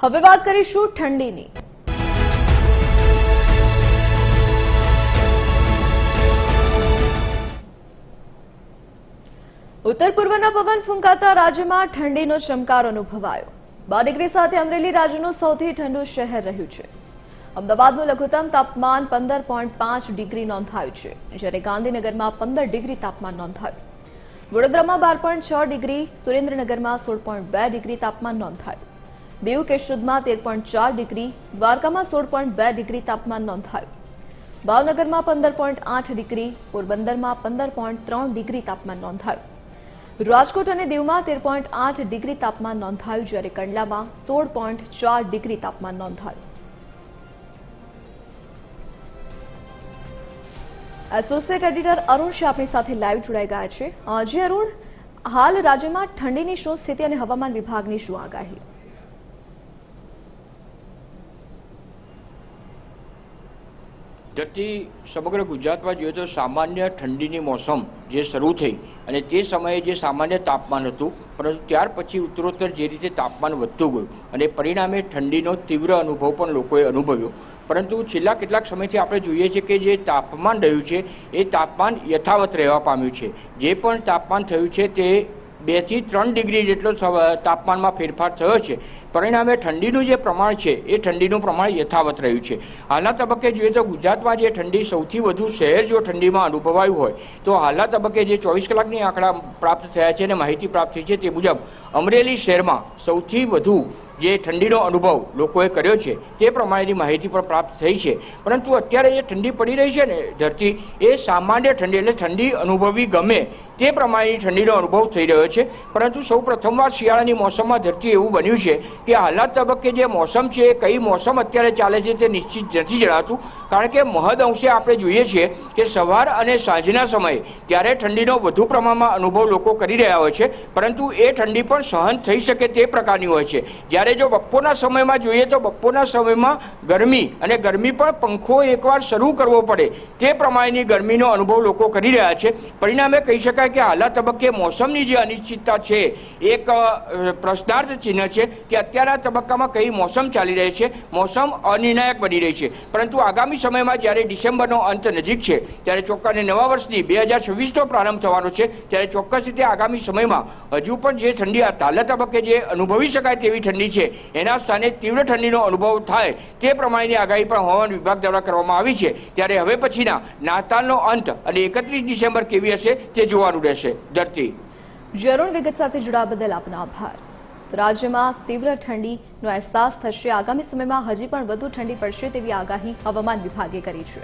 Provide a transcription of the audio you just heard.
હવે વાત કરીશું ઠંડીની. ઉત્તર પૂર્વના પવન ફૂંકાતા રાજ્યમાં ઠંડીનો ચમકાર અનુભવાયો. બાર ડિગ્રી સાથે અમરેલી રાજ્યનું સૌથી ઠંડુ શહેર રહ્યું છે. અમદાવાદનું લઘુત્તમ તાપમાન પંદર પોઈન્ટ પાંચ ડિગ્રી નોંધાયું છે, જ્યારે ગાંધીનગરમાં પંદર ડિગ્રી તાપમાન નોંધાયું. વડોદરામાં બાર પોઈન્ટ છ ડિગ્રી, સુરેન્દ્રનગરમાં સોળ પોઈન્ટ બે ડિગ્રી તાપમાન નોંધાયું. દીવ કેશોદમાં તેર પોઈન્ટ ચાર ડિગ્રી દ્વારકામાં સોળ પોઈન્ટ બે ડિગ્રી તાપમાન નોંધાયું. ભાવનગરમાં પંદર પોઈન્ટ આઠ ડિગ્રી પોરબંદરમાં પંદર પોઈન્ટ ત્રણ ડિગ્રી તાપમાન નોંધાયું. રાજકોટ અને દીવમાં તેર પોઈન્ટ આઠ ડિગ્રી તાપમાન નોંધાયું જ્યારે કંડલામાં સોળ પોઈન્ટ ચાર ડિગ્રી તાપમાન નોંધાયું. એસોસિએટ એડિટર અરુણ શાહ આપણી સાથે લાઈવ જોડાઈ ગયા છે. અ, અરુણ હાલ રાજ્યમાં ઠંડીની શું સ્થિતિ અને હવામાન વિભાગની શું આગાહી? ધરતી સમગ્ર ગુજરાતમાં જોઈએ તો સામાન્ય ઠંડીની મોસમ જે શરૂ થઈ અને તે સમયે જે સામાન્ય તાપમાન હતું, પરંતુ ત્યાર પછી ઉત્તરોત્તર જે રીતે તાપમાન વધતું ગયું અને પરિણામે ઠંડીનો તીવ્ર અનુભવ પણ લોકોએ અનુભવ્યો. પરંતુ છેલ્લા કેટલાક સમયથી આપણે જોઈએ છીએ કે જે તાપમાન રહ્યું છે, એ તાપમાન યથાવત રહેવા પામ્યું છે. જે પણ તાપમાન થયું છે તે બેથી ત્રણ ડિગ્રી જેટલો તાપમાનમાં ફેરફાર થયો છે. પરિણામે ઠંડીનું જે પ્રમાણ છે, એ ઠંડીનું પ્રમાણ યથાવત રહ્યું છે. હાલના તબક્કે જોઈએ તો ગુજરાતમાં જે ઠંડી સૌથી વધુ શહેર જો ઠંડીમાં અનુભવાયું હોય, તો હાલના તબક્કે જે ચોવીસ કલાકની આંકડા પ્રાપ્ત થયા છે અને માહિતી પ્રાપ્ત થઈ છે તે મુજબ અમરેલી શહેરમાં સૌથી વધુ જે ઠંડીનો અનુભવ લોકોએ કર્યો છે, તે પ્રમાણેની માહિતી પણ પ્રાપ્ત થઈ છે. પરંતુ અત્યારે જે ઠંડી પડી રહી છે ને, ધરતી, એ સામાન્ય ઠંડી એટલે ઠંડી અનુભવી ગમે તે પ્રમાણેની ઠંડીનો અનુભવ થઈ રહ્યો છે. પરંતુ સૌ પ્રથમવાર શિયાળાની મોસમમાં ધરતી એવું બન્યું છે કે હાલના તબક્કે જે મોસમ છે, એ કઈ મોસમ અત્યારે ચાલે છે તે નિશ્ચિત નથી જણાતું. કારણ કે મહદ અંશે આપણે જોઈએ છીએ કે સવાર અને સાંજના સમયે ત્યારે ઠંડીનો વધુ પ્રમાણમાં અનુભવ લોકો કરી રહ્યા હોય છે. પરંતુ એ ઠંડી પણ સહન થઈ શકે તે પ્રકારની હોય છે. જ્યારે જો બપોરના સમયમાં જોઈએ તો બપોરના સમયમાં ગરમી અને ગરમી પણ પંખો એકવાર શરૂ કરવો પડે. તે પ્રમાણેની ગરમીનો અનુભવ લોકો કરી રહ્યા છે. પરિણામે કહી શકાય કે હાલના તબક્કે મોસમની જે અનિશ્ચિતતા છે, એક પ્રશ્નાર્થ ચિહ્ન છે કે અત્યારના તબક્કામાં કઈ મોસમ ચાલી રહી છે. મોસમ અનિર્ણાયક બની રહી છે. પરંતુ આગામી સમયમાં જ્યારે ડિસેમ્બરનો અંત નજીક છે, ત્યારે ચોક્કસને નવા વર્ષની બે હજાર છવ્વીસનો પ્રારંભ થવાનો છે. ત્યારે ચોક્કસ રીતે આગામી સમયમાં હજુ પણ જે ઠંડી હાલના તબક્કે જે અનુભવી શકાય તેવી ઠંડી છે એના સ્થાને તીવ્ર ઠંડીનો અનુભવ થાય તે પ્રમાણેની આગાહી પણ હવામાન વિભાગ દ્વારા કરવામાં આવી છે. ત્યારે હવે પછીના નાતાલનો અંત અને એકત્રીસ ડિસેમ્બર કેવી હશે તે જોવાનું રહેશે. ધરતી. જરૂર વિગત સાથે જોડાવા બદલ આપનો આભાર. રાજ્યમાં તીવ્ર ઠંડીનો અહેસાસ થશે. આગામી સમયમાં હજી પણ વધુ ઠંડી પડશે તેવી આગાહી હવામાન વિભાગે કરી છે.